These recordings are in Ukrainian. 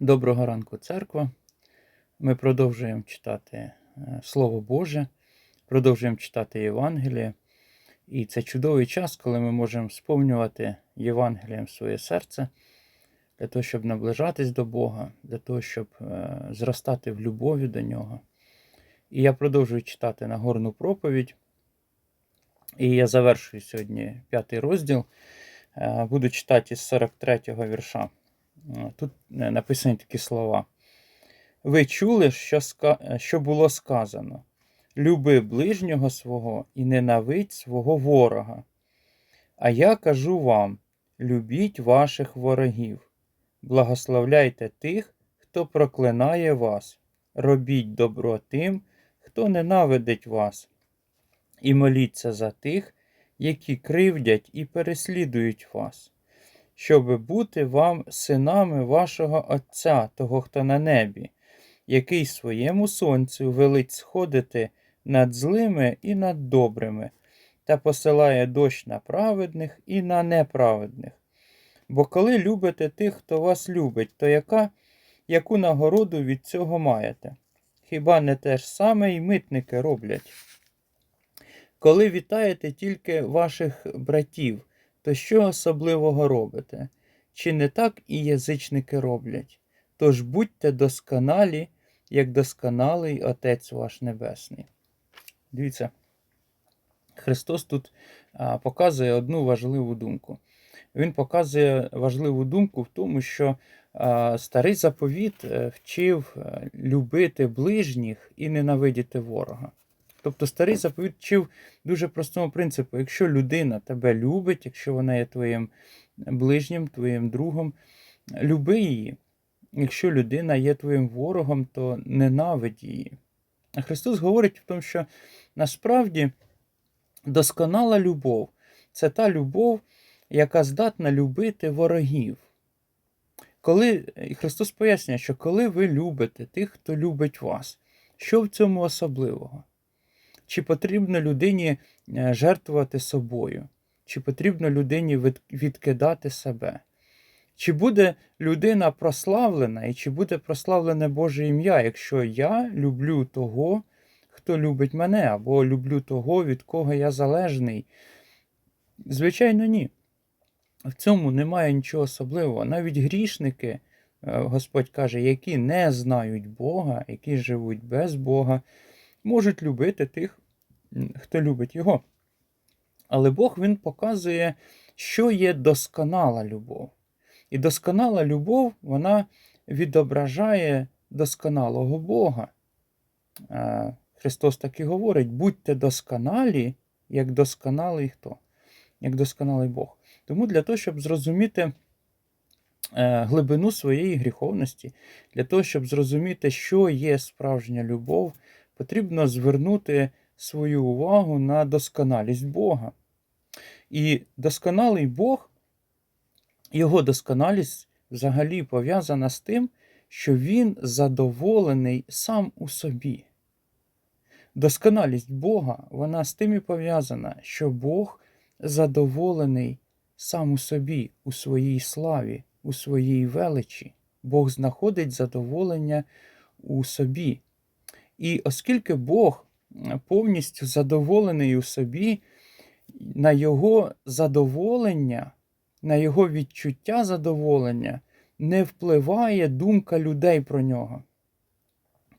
Доброго ранку, церква. Ми продовжуємо читати е, Слово Боже, продовжуємо читати Євангеліє. І це чудовий час, коли ми можемо сповнювати Євангелієм своє серце для того, щоб наближатись до Бога, для того, щоб е, зростати в любові до Нього. І я продовжую читати Нагорну проповідь. І я завершую сьогодні п'ятий розділ. Е, Буду читати з 43-го вірша. Тут е, написані такі слова. Ви чули, що, що було сказано: Люби ближнього свого і ненавидь свого ворога. А я кажу вам: любіть ваших ворогів, благословляйте тих, хто проклинає вас, робіть добро тим, хто ненавидить вас, і моліться за тих, які кривдять і переслідують вас щоб бути вам синами вашого Отця, того, хто на небі, який своєму сонцю велить сходити над злими і над добрими, та посилає дощ на праведних і на неправедних. Бо коли любите тих, хто вас любить, то яка, яку нагороду від цього маєте? Хіба не те ж саме й митники роблять? Коли вітаєте тільки ваших братів, то що особливого робите? Чи не так і язичники роблять? Тож будьте досконалі, як досконалий Отець ваш Небесний. Дивіться, Христос тут показує одну важливу думку. Він показує важливу думку в тому, що старий заповіт е, вчив е, любити ближніх і ненавидіти ворога. Тобто старий заповіт вчив дуже простому принципу: якщо людина тебе любить, якщо вона є твоїм ближнім, твоїм другом, люби її. Якщо людина є твоїм ворогом, то ненавидь її. А Христос говорить в тому, що насправді досконала любов це та любов, яка здатна любити ворогів. Коли Христос пояснює, що коли ви любите тих, хто любить вас, що в цьому особливого? Чи потрібно людині е, жертвувати собою, чи потрібно людині відкидати себе? Чи буде людина прославлена, і чи буде прославлене Боже ім'я, якщо я люблю того, хто любить мене, або люблю того, від кого я залежний? Звичайно, ні. В цьому немає нічого особливого. Навіть грішники, е, Господь каже, які не знають Бога, які живуть без Бога, можуть любити тих, хто любить його. Але Бог Він показує, що є досконала любов. І досконала любов, вона відображає досконалого Бога. Христос так і говорить: будьте досконалі, як досконалий хто? Як досконалий Бог. Тому для того, щоб зрозуміти е, глибину своєї гріховності, для того, щоб зрозуміти, що є справжня любов, потрібно звернути свою увагу на досконалість Бога. І досконалий Бог, його досконалість взагалі пов'язана з тим, що він задоволений сам у собі. Досконалість Бога, вона з тим і пов'язана, що Бог задоволений сам у собі, у своїй славі, у своїй величі. Бог знаходить задоволення у собі. І оскільки Бог повністю задоволений у собі, на його задоволення, на його відчуття задоволення не впливає думка людей про нього.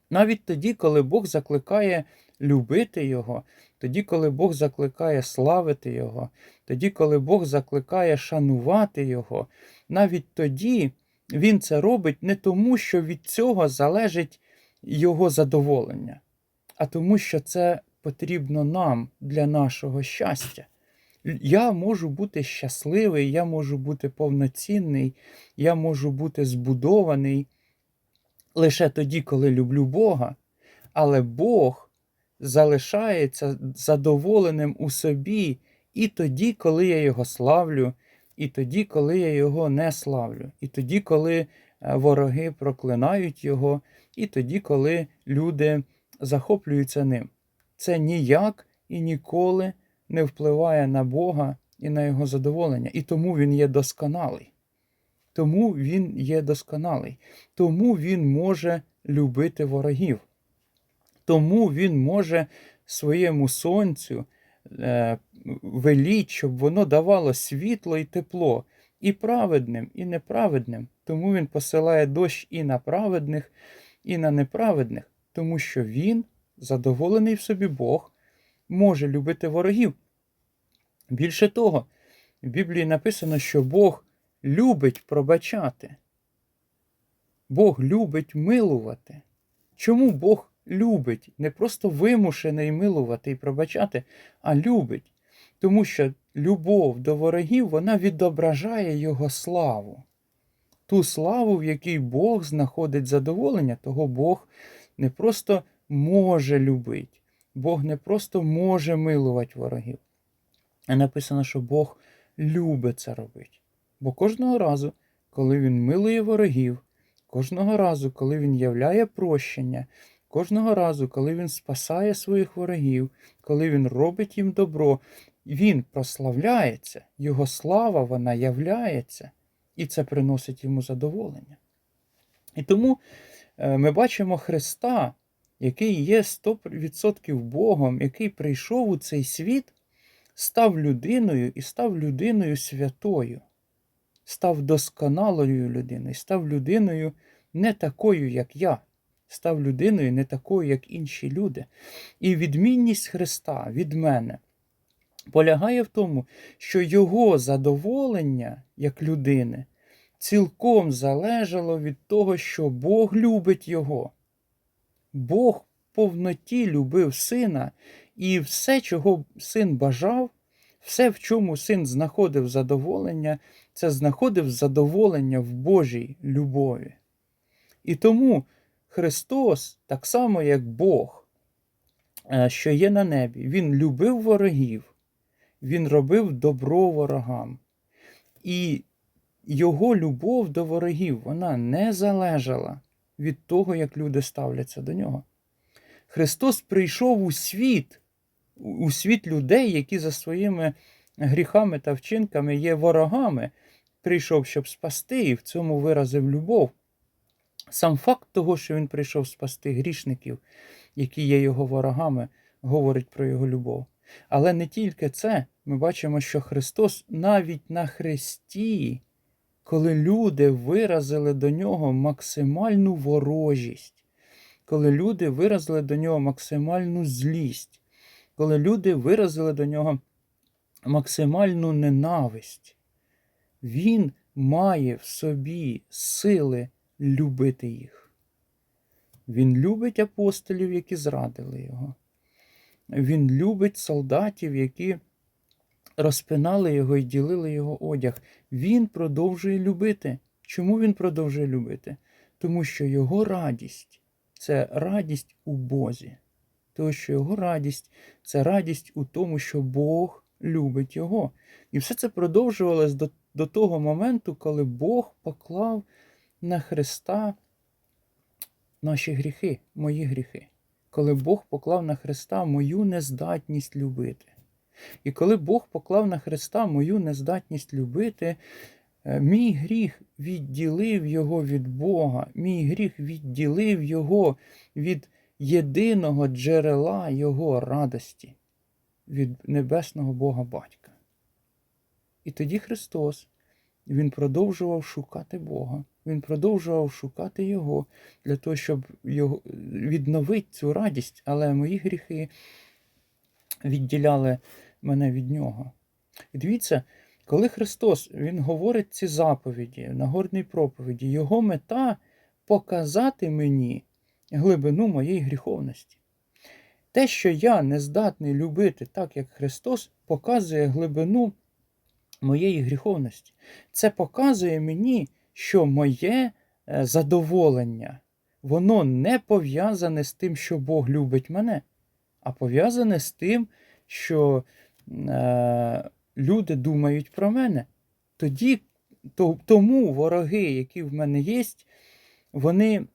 Навіть тоді, коли Бог закликає любити Його, тоді, коли Бог закликає славити Його, тоді, коли Бог закликає шанувати Його, навіть тоді Він це робить не тому, що від цього залежить Його задоволення, а тому, що це потрібно нам для нашого щастя. Я можу бути щасливий, я можу бути повноцінний, я можу бути збудований лише тоді, коли люблю Бога, але Бог залишається задоволеним у собі і тоді, коли я його славлю, і тоді, коли я його не славлю, і тоді, коли е, вороги проклинають Його, і тоді, коли люди захоплюються ним. Це ніяк і ніколи не впливає на Бога і на Його задоволення, і тому Він є досконалий. Тому він є досконалий, тому він може любити ворогів, тому він може своєму сонцю е, веліть, щоб воно давало світло і тепло і праведним, і неправедним. Тому він посилає дощ і на праведних, і на неправедних, тому що він, задоволений в собі Бог, може любити ворогів. Більше того, в Біблії написано, що Бог любить пробачати. Бог любить милувати. Чому Бог любить не просто вимушений милувати і пробачати, а любить? Тому що любов до ворогів вона відображає Його славу. Ту славу, в якій Бог знаходить задоволення, того Бог не просто може любити, Бог не просто може милувати ворогів. А написано, що Бог любить це робити. Бо кожного разу, коли Він милує ворогів, кожного разу, коли Він являє прощення, кожного разу, коли Він спасає своїх ворогів, коли Він робить їм добро, Він прославляється, Його слава вона являється, і це приносить йому задоволення. І тому ми бачимо Христа, який є 100% Богом, який прийшов у цей світ, став людиною і став людиною святою, став досконалою людиною, став людиною не такою, як я, став людиною не такою, як інші люди. І відмінність Христа від мене полягає в тому, що його задоволення як людини цілком залежало від того, що Бог любить його. Бог в повноті любив сина, і все, чого син бажав, все, в чому син знаходив задоволення, це знаходив задоволення в Божій любові. І тому Христос, так само як Бог, е, що є на небі, Він любив ворогів, Він робив добро ворогам. І його любов до ворогів вона не залежала від того, як люди ставляться до нього. Христос прийшов у світ, у світ людей, які за своїми гріхами та вчинками є ворогами, прийшов, щоб спасти, і в цьому виразив любов. Сам факт того, що він прийшов спасти грішників, які є його ворогами, говорить про його любов. Але не тільки це, ми бачимо, що Христос навіть на хресті, коли люди виразили до нього максимальну ворожість, коли люди виразили до нього максимальну злість, коли люди виразили до нього максимальну ненависть, він має в собі сили любити їх. Він любить апостолів, які зрадили його. Він любить солдатів, які розпинали його і ділили його одяг. Він продовжує любити. Чому він продовжує любити? Тому що його радість це радість у Бозі. Тому що його радість це радість у тому, що Бог любить його. І все це продовжувалось до, до того моменту, коли Бог поклав на Христа наші гріхи, мої гріхи. Коли Бог поклав на Христа мою нездатність любити. І коли Бог поклав на Христа мою нездатність любити, е, мій гріх відділив його від Бога, мій гріх відділив його від єдиного джерела Його радості, від небесного Бога Батька. І тоді Христос, Він продовжував шукати Бога, Він продовжував шукати Його для того, щоб його, відновити цю радість, але мої гріхи відділяли мене від нього. І дивіться, коли Христос Він говорить ці заповіді, Нагорній проповіді, Його мета показати мені глибину моєї гріховності. Те, що я не здатний любити так, як Христос, показує глибину моєї гріховності. Це показує мені, що моє е, задоволення, воно не пов'язане з тим, що Бог любить мене, а пов'язане з тим, що е, люди думають про мене. Тоді, то, Тому вороги, які в мене є, вони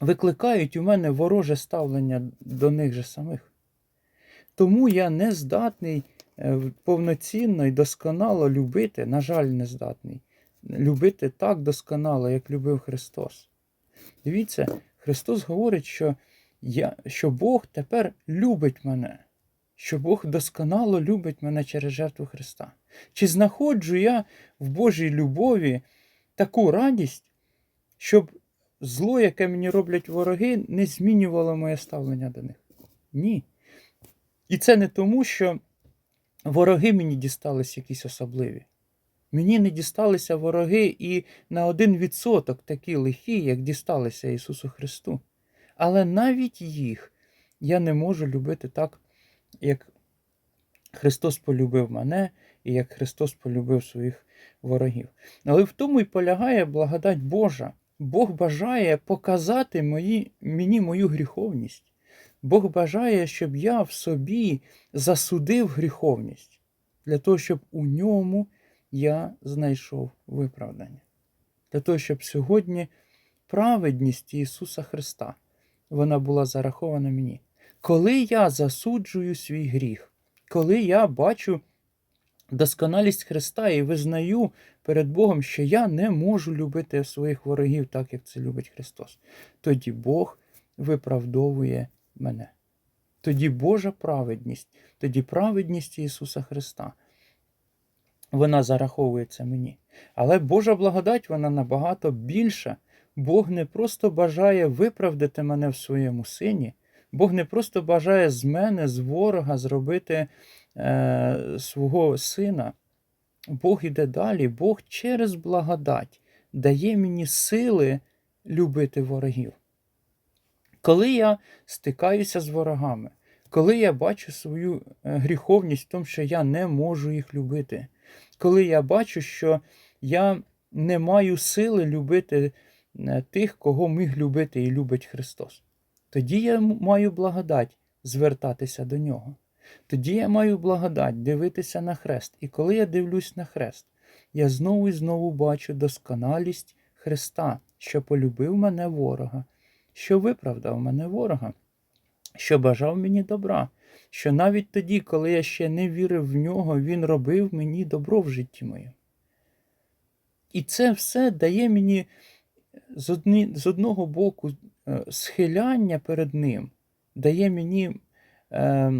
викликають у мене вороже ставлення до них же самих. Тому я не здатний е, повноцінно і досконало любити, на жаль, не здатний, любити так досконало, як любив Христос. Дивіться, Христос говорить, що, я, що Бог тепер любить мене, що Бог досконало любить мене через жертву Христа. Чи знаходжу я в Божій любові таку радість, щоб зло, яке мені роблять вороги, не змінювало моє ставлення до них? Ні. І це не тому, що вороги мені дістались якісь особливі. Мені не дісталися вороги і на один відсоток такі лихі, як дісталися Ісусу Христу. Але навіть їх я не можу любити так, як Христос полюбив мене і як Христос полюбив своїх ворогів. Але в тому і полягає благодать Божа. Бог бажає показати мої, мені мою гріховність. Бог бажає, щоб я в собі засудив гріховність, для того, щоб у ньому я знайшов виправдання. Для того, щоб сьогодні праведність Ісуса Христа вона була зарахована мені. Коли я засуджую свій гріх, коли я бачу досконалість Христа і визнаю перед Богом, що я не можу любити своїх ворогів так, як це любить Христос, тоді Бог виправдовує мене. Тоді Божа праведність, тоді праведність Ісуса Христа. Вона зараховується мені. Але Божа благодать, вона набагато більша. Бог не просто бажає виправдати мене в своєму сині, Бог не просто бажає з мене, з ворога, зробити е, свого сина. Бог іде далі, Бог через благодать дає мені сили любити ворогів. Коли я стикаюся з ворогами, коли я бачу свою е, гріховність в тому, що я не можу їх любити, коли я бачу, що я не маю сили любити е, тих, кого міг любити і любить Христос, тоді я маю благодать звертатися до нього. Тоді я маю благодать дивитися на хрест. І коли я дивлюсь на хрест, я знову і знову бачу досконалість Христа, що полюбив мене ворога, що виправдав мене ворога, що бажав мені добра, що навіть тоді, коли я ще не вірив в нього, Він робив мені добро в житті моєму. І це все дає мені з, одного боку схиляння перед Ним, дає мені е,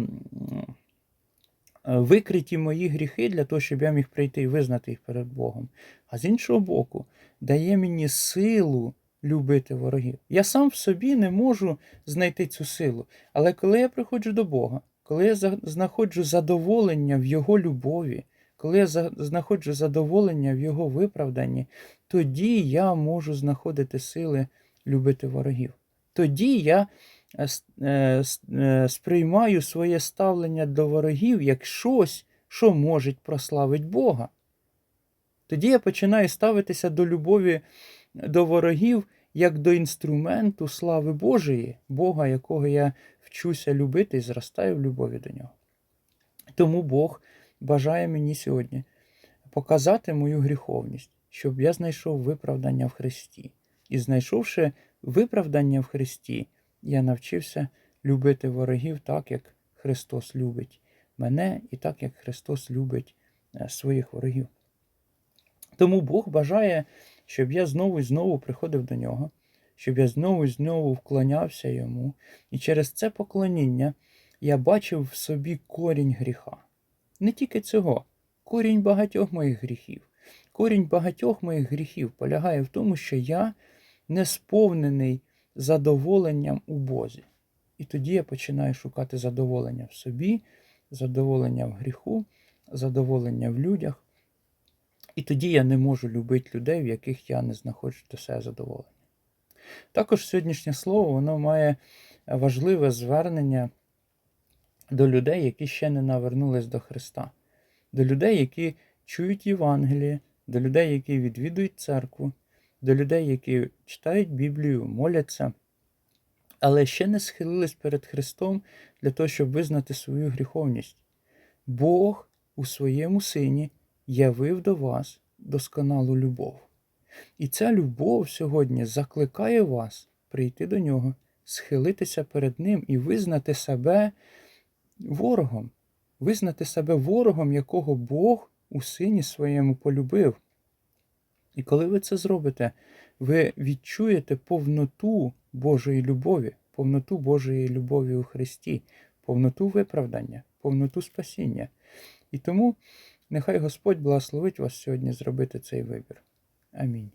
викриті мої гріхи для того, щоб я міг прийти і визнати їх перед Богом. А з іншого боку, дає мені силу любити ворогів. Я сам в собі не можу знайти цю силу. Але коли я приходжу до Бога, коли я знаходжу задоволення в Його любові, коли я знаходжу задоволення в Його виправданні, тоді я можу знаходити сили любити ворогів. Тоді я е, е, сприймаю своє ставлення до ворогів як щось, що може прославити Бога. Тоді я починаю ставитися до любові до ворогів як до інструменту слави Божої, Бога, якого я вчуся любити і зростаю в любові до нього. Тому Бог бажає мені сьогодні показати мою гріховність, щоб я знайшов виправдання в Христі. І знайшовши виправдання в Христі, я навчився любити ворогів так, як Христос любить мене, і так, як Христос любить е, своїх ворогів. Тому Бог бажає, щоб я знову і знову приходив до нього, щоб я знову і знову вклонявся йому, і через це поклоніння я бачив в собі корінь гріха. Не тільки цього, корінь багатьох моїх гріхів. Корінь багатьох моїх гріхів полягає в тому, що я не сповнений задоволенням у Бозі. І тоді я починаю шукати задоволення в собі, задоволення в гріху, задоволення в людях. І тоді я не можу любити людей, в яких я не знаходжу до себе задоволення. Також сьогоднішнє слово воно має важливе звернення до людей, які ще не навернулись до Христа, до людей, які чують Євангеліє, до людей, які відвідують церкву, до людей, які читають Біблію, моляться, але ще не схилились перед Христом для того, щоб визнати свою гріховність. Бог у своєму сині явив до вас досконалу любов. І ця любов сьогодні закликає вас прийти до нього, схилитися перед Ним і визнати себе ворогом, визнати себе ворогом, якого Бог у сині своєму полюбив. І коли ви це зробите, ви відчуєте повноту Божої любові, повноту Божої любові у Христі, повноту виправдання, повноту спасіння. І тому нехай Господь благословить вас сьогодні зробити цей вибір. Амінь.